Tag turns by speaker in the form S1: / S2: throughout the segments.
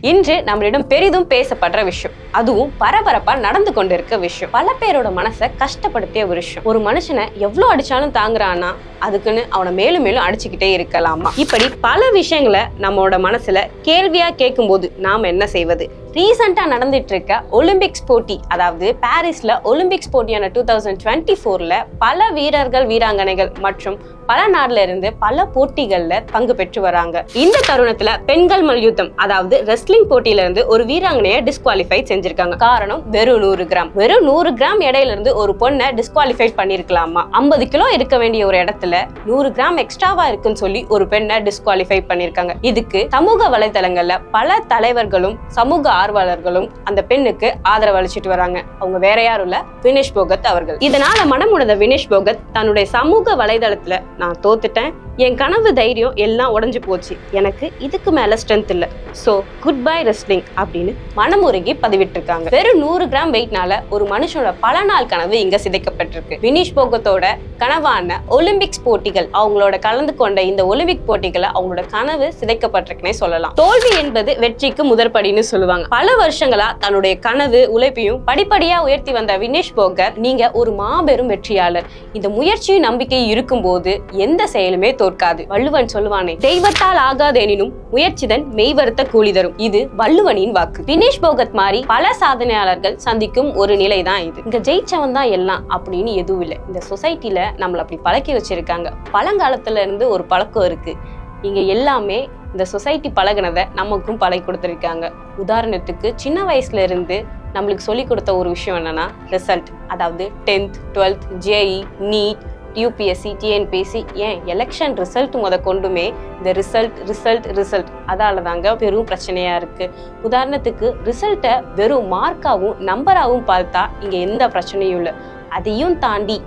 S1: இன்று நம்மளிடம் பெரிதும் பேசப்படுற விஷயம். அதுவும் பரபரப்பா நடந்து கொண்டிருக்க விஷயம். பல பேரோட மனசை கஷ்டப்படுத்திய ஒரு விஷயம். ஒரு மனுஷனை எவ்வளவு அடிச்சாலும் தாங்குறான்னா அதுக்குன்னு அவனை மேலும் மேலும் அடிச்சுக்கிட்டே இருக்கலாமா? இப்படி பல விஷயங்களை நம்மளோட மனசுல கேள்வியா கேட்கும்போது நாம என்ன செய்வது? ரீசெண்டாக நடந்துட்டு இருக்க ஒலிம்பிக்ஸ் போட்டி அதாவது பாரிஸில் ஒலிம்பிக்ஸ் போட்டியான டூ தௌசண்ட் டுவெண்ட்டி ஃபோரில் பல வீரர்கள் வீராங்கனைகள் மற்றும் பல நாடுல இருந்து பல போட்டிகள்ல பங்கு பெற்று வராங்க. இந்த தருணத்துல பெண்கள் மல்யுத்தம் அதாவது ரெஸ்லிங் போட்டியில இருந்து ஒரு வீராங்கனைய டிஸ்குவாலிஃபை செஞ்சிருக்காங்க. காரணம் வெறும் நூறு கிராம். வெறும் நூறு கிராம் எடையில இருந்து ஒரு பொண்ணை டிஸ்குவாலிஃபை பண்ணிருக்கலாமா? ஐம்பது கிலோ இருக்க வேண்டிய ஒரு இடத்துல நூறு கிராம் எக்ஸ்ட்ராவா இருக்குன்னு சொல்லி ஒரு பெண்ணை டிஸ்குவாலிஃபை பண்ணிருக்காங்க. இதுக்கு சமூக வலைதளங்கள்ல பல தலைவர்களும் சமூக ஆர்வலர்களும் அந்த பெண்ணுக்கு ஆதரவு அளிச்சிட்டு வராங்க. அவங்க வேற யாரும் இல்ல வினேஷ் போகத் அவர்கள். இதனால மனமுடைந்த வினேஷ் போகத் தன்னுடைய சமூக வலைதளத்துல நான் தோத்துட்டேன். என் கனவு தைரியம் எல்லாம் உடஞ்சி போச்சு. எனக்கு இதுக்கு மேல ஸ்ட்ரென்த் இல்ல. சோ குட் பை ரெஸ்லிங் அப்படின்னு மனமுருகி பதிவிட்டிருக்காங்க. வெறும் நூறு கிராம் வெயிட்னால ஒரு மனுஷனோட பல நாள் கனவு இங்க சிதைக்கப்பட்டிருக்கு. வினீஷ் போகத்தோட கனவான ஒலிம்பிக்ஸ் போட்டிகள் அவங்களோட கலந்து கொண்ட இந்த ஒலிம்பிக் போட்டிகளை அவங்களோட கனவு சிதைக்கப்பட்டிருக்குன்னே சொல்லலாம். தோல்வி என்பது வெற்றிக்கு முதற்படின்னு சொல்லுவாங்க. பல வருஷங்களா தன்னுடைய கனவு உழைப்பையும் படிப்படியா உயர்த்தி வந்த வினேஷ் போகர் நீங்க ஒரு மாபெரும் வெற்றியாளர். இந்த முயற்சியும் நம்பிக்கையும் இருக்கும்போது எந்த செயலுமே தோற்காது. வள்ளுவன் சொல்லுவானே தெய்வத்தால் ஆகாதெனினும் முயற்சிதன் மெய்வருத்த கூலி தரும். இது வள்ளுவனின் வாக்கு. தினேஷ் போகத் மாதிரி பல சாதனையாளர்கள் சந்திக்கும் ஒரு நிலை தான் இது. இங்க ஜெயிச்சவன் தான் எல்லாம் அப்படின்னு எதுவும் இல்லை. இந்த சொசைட்டில நம்மள அப்படி பழக்கி வச்சிருக்காங்க. பழங்காலத்துல இருந்து ஒரு பழக்கம் இருக்கு. இங்க எல்லாமே இந்த சொசைட்டி பழகுனதை நமக்கும் பழகி கொடுத்துருக்காங்க. உதாரணத்துக்கு சின்ன வயசுல இருந்து நம்மளுக்கு சொல்லி கொடுத்த ஒரு விஷயம் என்னன்னா ரிசல்ட் அதாவது tenth twelfth JEE NEET UPSC TNPSC ஏன் எலெக்ஷன் ரிசல்ட் முத கொண்டுமே இந்த ரிசல்ட் ரிசல்ட் ரிசல்ட் அதால தாங்க பெரும் பிரச்சனையா இருக்கு. உதாரணத்துக்கு ரிசல்ட்டை வெறும் மார்க்காகவும் நம்பராகவும் பார்த்தா இங்க எந்த பிரச்சனையும் இல்லை. அதையும் தாண்டி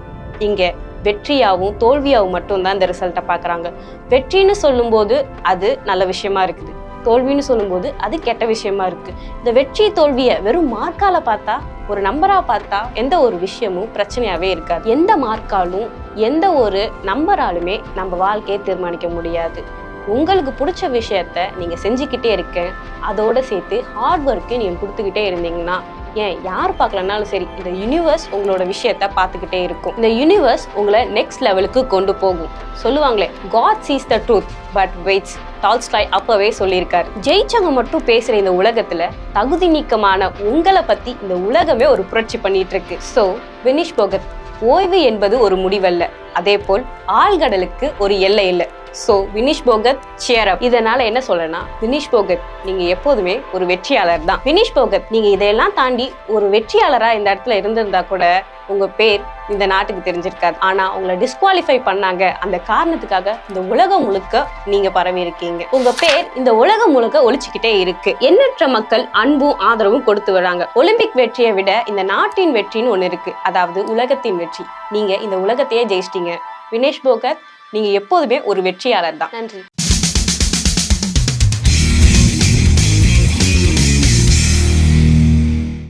S1: இங்க வெற்றியாகவும் தோல்வியாகவும் மட்டும்தான் இந்த ரிசல்ட்டை பார்க்குறாங்க வெற்றின்னு சொல்லும்போது அது நல்ல விஷயமா இருக்குது. தோல்வின்னு சொல்லும்போது அது கெட்ட விஷயமா இருக்கு. இந்த வெற்றி தோல்வியை வெறும் மார்க்கால பார்த்தா ஒரு நம்பரா பார்த்தா எந்த ஒரு விஷயமும் பிரச்சனையாவே இருக்காது. எந்த மார்க்காலும் எந்த ஒரு நம்பராலுமே நம்ம வாழ்க்கையை தீர்மானிக்க முடியாது. உங்களுக்கு பிடிச்ச விஷயத்த நீங்க செஞ்சுக்கிட்டே இருக்க அதோட சேர்த்து ஹார்ட் ஒர்க்கு நீங்க கொடுத்துக்கிட்டே இருந்தீங்கன்னா ஏன் யார் பார்க்கலனாலும் சரி இந்த யூனிவர்ஸ் உங்களோட விஷயத்த பார்த்துக்கிட்டே இருக்கும். இந்த யூனிவர்ஸ் உங்களை நெக்ஸ்ட் லெவலுக்கு கொண்டு போகும். சொல்லுவாங்களே God sees the truth but waits Tolstoy அப்பவே சொல்லியிருக்காரு. ஜெயிச்சவங்க மட்டும் பேசுற இந்த உலகத்துல தகுதி நீக்கமான உங்களை பத்தி இந்த உலகமே ஒரு புரட்சி பண்ணிட்டு இருக்கு. ஸோ வினிஷ் போகத் ஓய்வு என்பது ஒரு முடிவல்ல. அதே போல் ஆழ்கடலுக்கு ஒரு எல்லை இல்லை. ஸோ வினிஷ் போகத் சேர் அப் இதனால என்ன சொல்லனா வினிஷ் போகத் நீங்க எப்போதுமே ஒரு வெற்றியாளர் தான். வினிஷ் போகத் நீங்க இதையெல்லாம் தாண்டி ஒரு வெற்றியாளரா இந்த இடத்துல இருந்திருந்தா கூட உங்க பேர் இந்த நாட்டுக்கு தெரிஞ்சிருக்காது. ஆனா உங்களை டிஸ்குவாலிஃபை பண்ணாங்க. அந்த காரணத்துக்காக இந்த உலகம் முழுக்க நீங்க பரவி இருக்கீங்க. உங்க பேர் இந்த உலகம் முழுக்க ஒழிச்சுக்கிட்டே இருக்கு. எண்ணற்ற மக்கள் அன்பும் ஆதரவும் கொடுத்து வராங்க. ஒலிம்பிக் வெற்றியை விட இந்த நாட்டின் வெற்றின்னு ஒன்று இருக்கு. அதாவது உலகத்தின் வெற்றி. நீங்க இந்த உலகத்தையே ஜெயிச்சிட்டீங்க. வினேஷ் போகத் நீங்க எப்போதுமே ஒரு வெற்றியாளர் தான். நன்றி.